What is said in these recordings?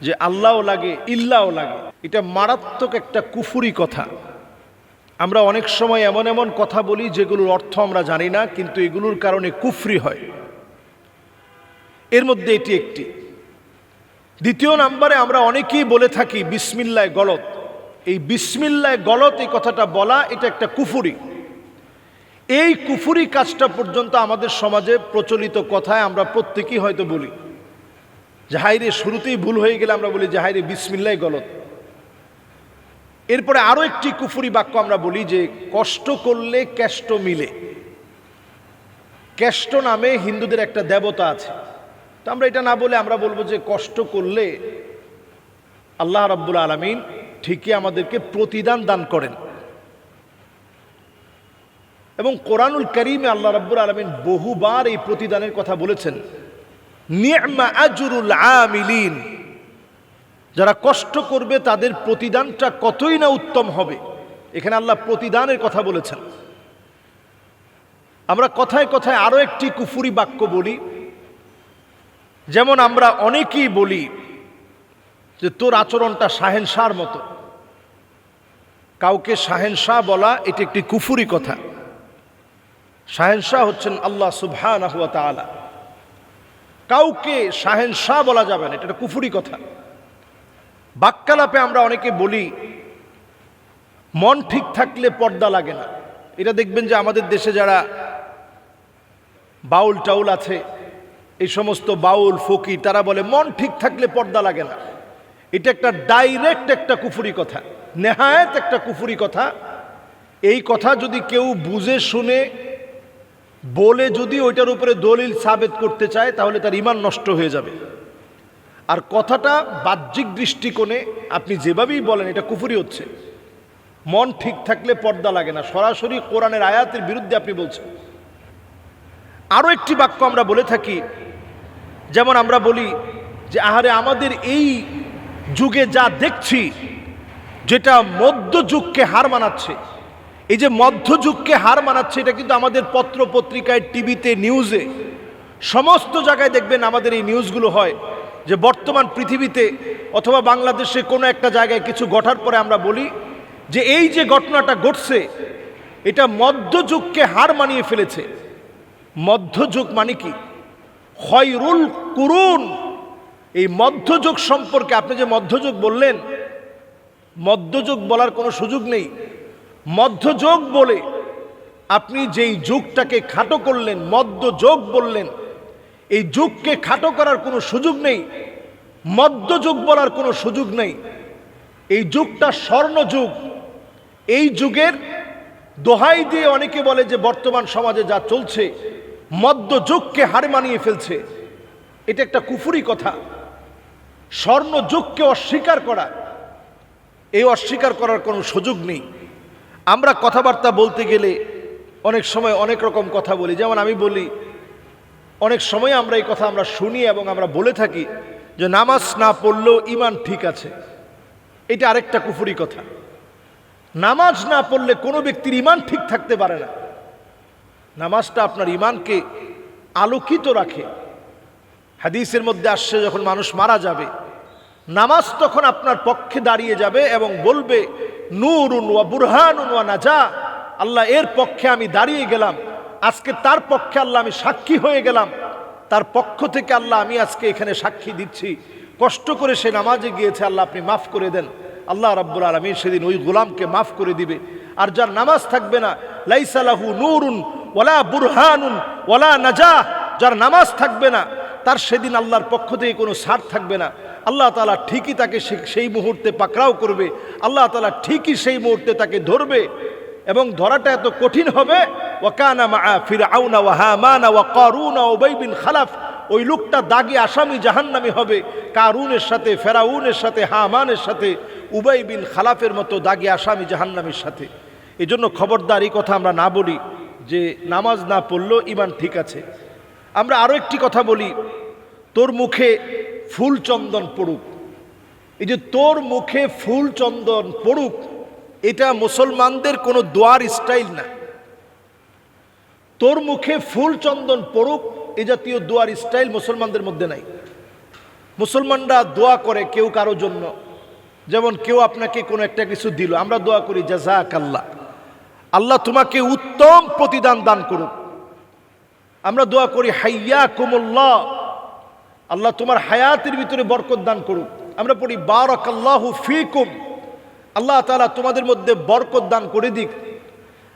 যে আল্লাহও লাগে ইল্লাও লাগে। এটা মারাত্মক একটা কুফুরি কথা। আমরা অনেক সময় এমন এমন কথা বলি যেগুলোর অর্থ আমরা জানি না, কিন্তু এগুলোর কারণে কুফরি হয়। এর মধ্যে এটি একটি। দ্বিতীয় নাম্বারে আমরা অনেকেই বলে থাকি বিসমিল্লায় গলত। এই বিসমিল্লায় গলত এই কথাটা বলা, এটা একটা কুফুরি। এই কুফুরি কাজটা পর্যন্ত আমাদের সমাজে প্রচলিত কথায় আমরা প্রত্যেকেই হয়তো বলি। জাহাইরে শুরুতেই ভুল হয়ে গেলে আমরা বলি জাহাইরে বিসমিল্লাই গলত। এরপরে আরও একটি কুফুরি বাক্য আমরা বলি যে কষ্ট করলে কেষ্ট মিলে। কেষ্ট নামে হিন্দুদের একটা দেবতা আছে। তো আমরা এটা না বলে আমরা বলব যে কষ্ট করলে আল্লাহ রাব্বুল আলমিন ঠিকই আমাদেরকে প্রতিদান দান করেন। এবং কোরআনুল করিমে আল্লাহ রাব্বুল আলমিন বহুবার এই প্রতিদানের কথা বলেছেন। নিয়মা আজরুল আমিলিন। যারা কষ্ট করবে, তাদের প্রতিদানটা কতই না উত্তম হবে। এখানে আল্লাহ প্রতিদানের কথা বলেছেন। আমরা কথায় কথায় আরও একটি কুফুরি বাক্য বলি। যেমন আমরা অনেকেই বলি যে, তোর আচরণটা শাহেনশার মতো। কাউকে শাহেনশাহ বলা, এটি একটি কুফুরি কথা। শাহেনশাহ হচ্ছেন আল্লাহ সুবহানাহু ওয়া তাআলা। কাউকে শাহেনশাহ বলা যাবে না, এটা কুফুরি কথা। বাক্যালাপে আমরা অনেকে বলি, মন ঠিক থাকলে পর্দা লাগে না। এটা দেখবেন যে আমাদের দেশে যারা বাউল টাউল আছে, এই সমস্ত বাউল, ফকির, তারা বলে, মন ঠিক থাকলে পর্দা লাগে না। এটা একটা ডাইরেক্ট একটা কুফুরি কথা, নেহায়ত একটা কুফুরি কথা। এই কথা যদি কেউ বুঝে, শুনে বলে যদি ওইটার উপরে দলিল সাবেত করতে চায়, তাহলে তার ইমান নষ্ট হয়ে যাবে। আর কথাটা বাহ্যিক দৃষ্টিকোণে আপনি যেভাবেই বলেন, এটা কুফুরি হচ্ছে। মন ঠিক থাকলে পর্দা লাগে না। সরাসরি কোরআনের আয়াতের বিরুদ্ধে আপনি বলছেন। আরও একটি বাক্য আমরা বলে থাকি, যেমন আমরা বলি যে, আহারে আমাদের এই যুগে যা দেখছি, যেটা মধ্যযুগকে হার মানাচ্ছে এই যে মধ্যযুগকে হার মানাচ্ছে, এটা কিন্তু আমাদের পত্র পত্রিকায়, টিভিতে, নিউজে, সমস্ত জায়গায় দেখবেন আমাদের এই নিউজগুলো হয় যে বর্তমান পৃথিবীতে অথবা বাংলাদেশে কোনো একটা জায়গায় কিছু ঘটার পরে আমরা বলি যে এই যে ঘটনাটা ঘটছে, এটা মধ্যযুগকে হার মানিয়ে ফেলেছে। মধ্যযুগ মানে কি? খয়রুল কুরুন। এই মধ্যযুগ সম্পর্কে আপনি যে মধ্যযুগ বললেন, মধ্যযুগ বলার কোনো সুযোগ নেই। মধ্যযোগ বলে আপনি যেই যুগটাকে খাটো করলেন, মধ্যযোগ বললেন, এই যুগকে খাটো করার কোনো সুযোগ নেই, মধ্যযুগ বলার কোনো সুযোগ নেই। এই যুগটা স্বর্ণযুগ এই যুগের দোহাই দিয়ে অনেকে বলে যে বর্তমান সমাজে যা চলছে, মধ্যযুগকে হার মানিয়ে ফেলছে। এটা একটা কুফুরি কথা। স্বর্ণযুগকে অস্বীকার করা, এই অস্বীকার করার কোনো সুযোগ নেই। আমরা কথাবার্তা বলতে গেলে অনেক সময় অনেক রকম কথা বলি। যেমন আমি বলি, অনেক সময় আমরা এই কথা আমরা শুনি এবং আমরা বলে থাকি যে নামাজ না পড়লেও ইমান ঠিক আছে। এটা আরেকটা কুফুরি কথা। নামাজ না পড়লে কোনো ব্যক্তির ইমান ঠিক থাকতে পারে না। নামাজটা আপনার ইমানকে আলোকিত রাখে। হাদিসের মধ্যে আসছে, যখন মানুষ মারা যাবে, নামাজ তখন আপনার পক্ষে দাঁড়িয়ে যাবে এবং বলবে নূরুন ওয়া বুরহানুন ওয়া নাজা। আল্লাহ এর পক্ষে আমি দাঁড়িয়ে গেলাম। আজকে তার পক্ষে আল্লাহ আমি সাক্ষী হয়ে গেলাম। তার পক্ষ থেকে আল্লাহ আমি আজকে এখানে সাক্ষী দিচ্ছি। কষ্ট করে সে নামাজে গিয়েছে, আল্লাহ আপনি মাফ করে দেন। আল্লাহ রাব্বুল আলমী সেদিন ওই গোলামকে মাফ করে দিবে। আর যার নামাজ থাকবে না লাইসালাহু নুরুন ওলা বুরহানুন ওলা নাজা। যার নামাজ থাকবে না, তার সেদিন আল্লাহর পক্ষ থেকে কোনো সার থাকবে না। আল্লাহ তালা ঠিকই তাকে সেই মুহূর্তে পাকড়াও করবে। আল্লাহ তালা ঠিকই সেই মুহূর্তে তাকে ধরবে এবং ধরাটা এত কঠিন হবে। মা ওয়া ওয়া ওবাই বিন খালাফ। ওই লোকটা দাগি আসামি জাহান্নামি হবে। কারুনের সাথে, ফেরাউনের সাথে, হামানের সাথে, উবাই বিন খালাফের মতো দাগি আসামি জাহান্নামীর সাথে। এই জন্য খবরদার এই কথা আমরা না বলি যে নামাজ না পড়লেও ইমান ঠিক আছে। আমরা আরও একটি কথা বলি। তোর মুখে ফুল চন্দন পড়ুক। এই যে তোর মুখে ফুল চন্দন পড়ুক, এটা মুসলমানদের কোনো দোয়ার স্টাইল না। তোর মুখে ফুল চন্দন পড়ুক, এ জাতীয় দোয়ার স্টাইল মুসলমানদের মধ্যে নাই। মুসলমানরা দোয়া করে কেউ কারও জন্য। যেমন কেউ আপনাকে কোনো একটা কিছু দিল, আমরা দোয়া করি জাজাক আল্লাহ। আল্লাহ তোমাকে উত্তম প্রতিদান দান করুক। আমরা দোয়া করি হাইয়া কুমুল্লাহ আল্লাহ তোমার হায়াতের ভিতরে বরকত দান করুক। আমরা পড়ি বারক আল্লাহ ফিকুম। আল্লাহ তালা তোমাদের মধ্যে বরকত দান করে দিক।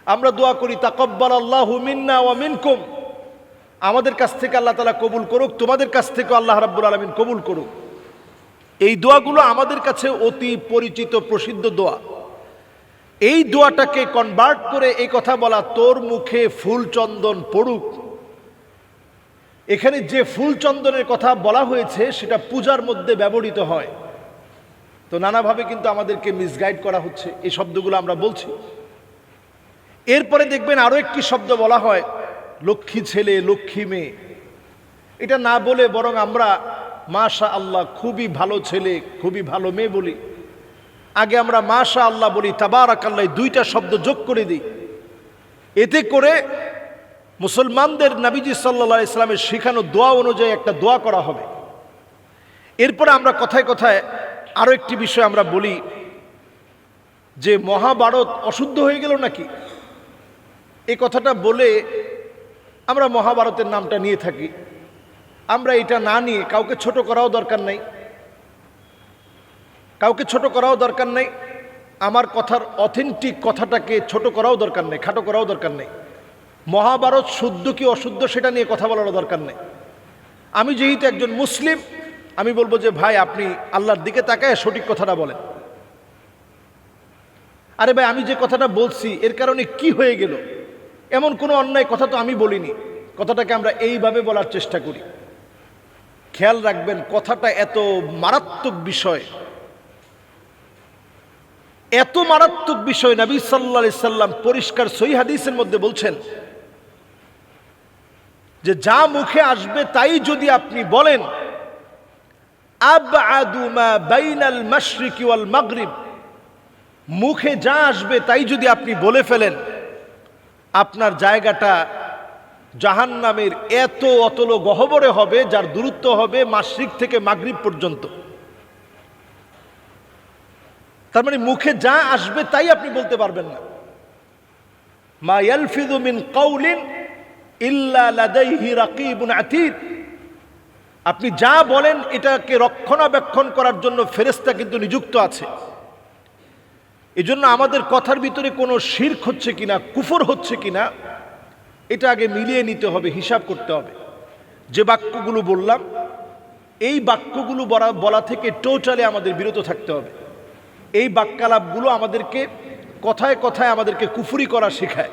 আমরা দোয়া করি তাকব্বাল আল্লাহ মিন্না ওয়া মিনকুম। আমাদের কাছ থেকে আল্লাহ তালা কবুল করুক, তোমাদের কাছ থেকে আল্লাহ রাব্বুল আলামিন কবুল করুক। এই দোয়াগুলো আমাদের কাছে অতি পরিচিত, প্রসিদ্ধ দোয়া। এই দোয়াটাকে কনভার্ট করে এই কথা বলা, তোর মুখে ফুল চন্দন পড়ুক। এখানে যে ফুল চন্দনের কথা বলা হয়েছে, সেটা পূজার মধ্যে ব্যবহৃত হয়। তো নানাভাবে কিন্তু আমাদেরকে মিসগাইড করা হচ্ছে, এই শব্দগুলো আমরা বলছি। এরপরে দেখবেন আরও একটি শব্দ বলা হয়, লক্ষ্মী ছেলে, লক্ষ্মী মেয়ে। এটা না বলে বরং আমরা মাশা আল্লাহ খুবই ভালো ছেলে, খুবই ভালো মেয়ে বলি। আগে আমরা মাশা আল্লাহ বলি তাবারাক আল্লাহ এই দুইটা শব্দ যোগ করে দিই। এতে করে মুসলমানদের নাবিজি সাল্লা ইসলামের শেখানো দোয়া অনুযায়ী একটা দোয়া করা হবে। এরপরে আমরা কথায় কথায় আরও একটি বিষয় আমরা বলি যে, মহাভারত অশুদ্ধ হয়ে গেল নাকি? এই কথাটা বলে আমরা মহাভারতের নামটা নিয়ে থাকি। আমরা এটা না নিয়ে কাউকে ছোট করাও দরকার নেই। কাউকে ছোট করাও দরকার নেই। আমার কথার অথেন্টিক কথাটাকে ছোট করাও দরকার নেই, খাটো করাও দরকার নেই। মহাভারত শুদ্ধ কি অশুদ্ধ সেটা নিয়ে কথা বলারও দরকার নেই। আমি যেহেতু একজন মুসলিম, আমি বলব যে ভাই, আপনি আল্লাহর দিকে তাকায় সঠিক কথাটা বলেন। আরে ভাই, আমি যে কথাটা বলছি, এর কারণে কি হয়ে গেল? এমন কোনো অন্যায় কথা তো আমি বলিনি। কথাটাকে আমরা এইভাবে বলার চেষ্টা করি। খেয়াল রাখবেন, কথাটা এত মারাত্মক বিষয়। এত মারাত্মক বিষয়, নবী সাল্লা সাল্লাম পরিষ্কার সই হাদিসের মধ্যে বলছেন যে যা মুখে আসবে তাই যদি আপনি বলেন মাগরিব। মুখে যা আসবে তাই যদি আপনি বলে ফেলেন, আপনার জায়গাটা জাহান নামের এত অতল গহবরে হবে, যার দূরত্ব হবে মাসরিক থেকে মাগরিব পর্যন্ত। তার মানে মুখে যা আসবে তাই আপনি বলতে পারবেন না। মা ইয়ালফিদু মিন আপনি যা বলেন এটাকে রক্ষণাবেক্ষণ করার জন্য ফেরেস্তা কিন্তু নিযুক্ত আছে। এজন্য আমাদের কথার ভিতরে কোনো শির্ক হচ্ছে কিনা, কুফর হচ্ছে কিনা, এটা আগে মিলিয়ে নিতে হবে, হিসাব করতে হবে। যে বাক্যগুলো বললাম, এই বাক্যগুলো বলা বলা থেকে টোটালি আমাদের বিরত থাকতে হবে। এই বাক্যালাপগুলো আমাদেরকে কথায় কথায় আমাদেরকে কুফুরি করা শেখায়।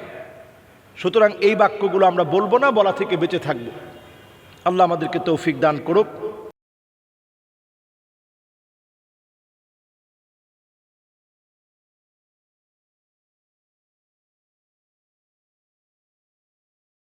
সুতরাং এই বাক্যগুলো আমরা বলব না, বলা থেকে বেঁচে থাকব। আল্লাহ আমাদেরকে তৌফিক দান করুক।